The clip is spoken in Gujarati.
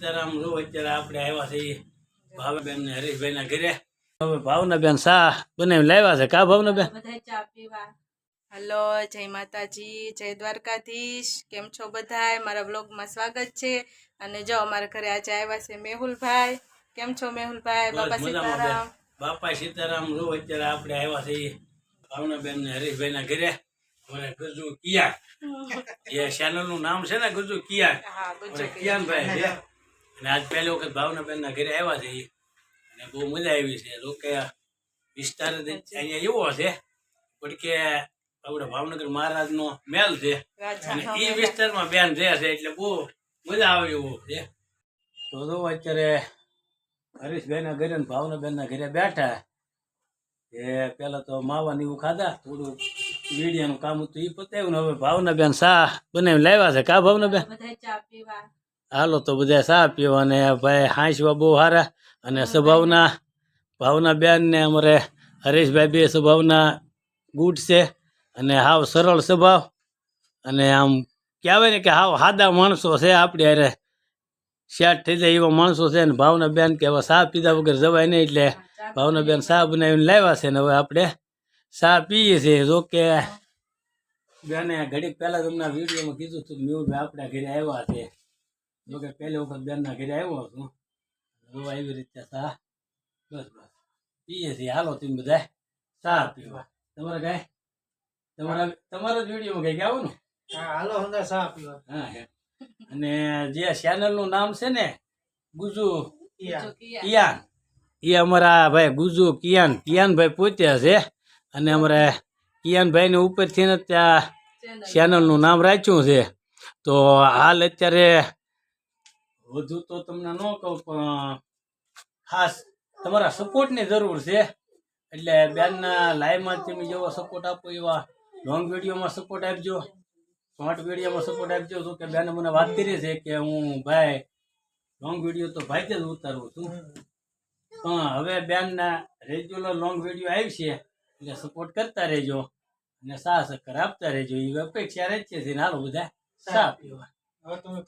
અત્યારે આપણે આવ્યા છીએ ભાવનાબેન ને હરીશભાઈ ઘરે. હવે ભાવનાબેન શાહ બનાવી લાવ્યા છે? કા ભાવનાબેન? બધા ચા પીવા. હલો જય માતાજી જય દ્વારકાધીશ. કેમ છો બધાય મારા બ્લોગમાં સ્વાગત છે. અને જો અમારા ઘરે આજે આવ્યા છે મેહુલભાઈ. કેમ છો મેહુલભાઈ? બાપા સીતારામ. બાપા સીતારામ રો અત્યારે આપણે આવ્યા છીએ ભાવનાબેન ને હરીશભાઈ ના ઘરે. અમારે ગજુ કિયા એ ચેનલનું નામ છે ને ગુજુ કિયા કિયાનભાઈ અને આજ પહેલી વખત ભાવનાબેનના ઘરે આવ્યા છીએ અને બહુ મજા આવી છે. રોકે વિસ્તાર અહીંયા એવો છે. પણ કે આપણે ભાવનગર મહારાજ નો મેલ છે અને એ વિસ્તારમાં બેન રહે છે એટલે બહુ મજા આવે એવું છે. તો જો અત્યારે હરીશભાઈ ના ઘરે ભાવનાબેન ના ઘરે બેઠા. એ પેલા તો માવા ને એવું ખાધા. થોડું વીડિયાનું કામ હતું એ પતાવ્યું ને હવે ભાવનાબેન શાહ બનાવી લાવ્યા છે. કા ભાવનાબેન? ચા પીવા. હાલો તો બધા સા પીવા અને ભાઈ હાંસવા બહુ સારા અને સ્વભાવના ભાવના બેન ને અમારે હરીશભાઈ બે સ્વભાવના ગુડ છે અને હાવ સરળ સ્વભાવ. અને આમ કહેવાય ને કે હાવ સાદા માણસો છે આપણે અરે સેટ થઈ જાય એવા માણસો છે ને ભાવના બેન કે હવે ચા પીધા વગર જવાય નહીં એટલે ભાવના બેન સાહ બનાવીને લાવ્યા છે ને હવે આપણે સાહ પીએ છીએ જો કે બેને ઘડીક પહેલાં તમને વિડીયોમાં કીધું હતું મેહુલભાઈ આપણા ઘરે આવ્યા છે. જો કે પહેલી વખત બેનના ઘરે આવ્યો છું. જો આવી રીતે ચા બસ બસ. પીએ છીએ. હાલો તમે બધા ચા પીવા. તમારે કાંઈ? તમારા તમારા જ વિડીયોમાં કંઈક આવો ને? હાલો હંદા ચા પીવા. હા હે. અને જે ચેનલનું નામ છે ને ગુજુ કિયાન. એ અમારા ભાઈ ગુજુ કિયાન. કિયાનભાઈ પોતે છે. અને અમારે કિયાનભાઈને ઉપરથી ને ત્યાં ચેનલ. ચેનલનું નામ રાખ્યું છે. તો હાલ અત્યારે વધુ તો તમને ન કહું પણ ખાસ તમારા સપોર્ટની જરૂર છે. એટલે બેનના લાઈવમાં તમે જેવો સપોર્ટ આપો એવા લોંગ વિડીયોમાં સપોર્ટ આપજો શોર્ટ વિડીયોમાં સપોર્ટ આપજો. તો કે બેને મને વાત કરી છે કે હું ભાઈ લોંગ વીડિયો તો ભાઈ જ ઉતારું છું. પણ હવે બેનના રેગ્યુલર લોંગ વીડિયો આવશે એટલે સપોર્ટ કરતા રહેજો અને સાહ સહકાર આપતા રહેજો. એ અપેક્ષા રહે છે હાલો બધા સાફ પીવા. તમે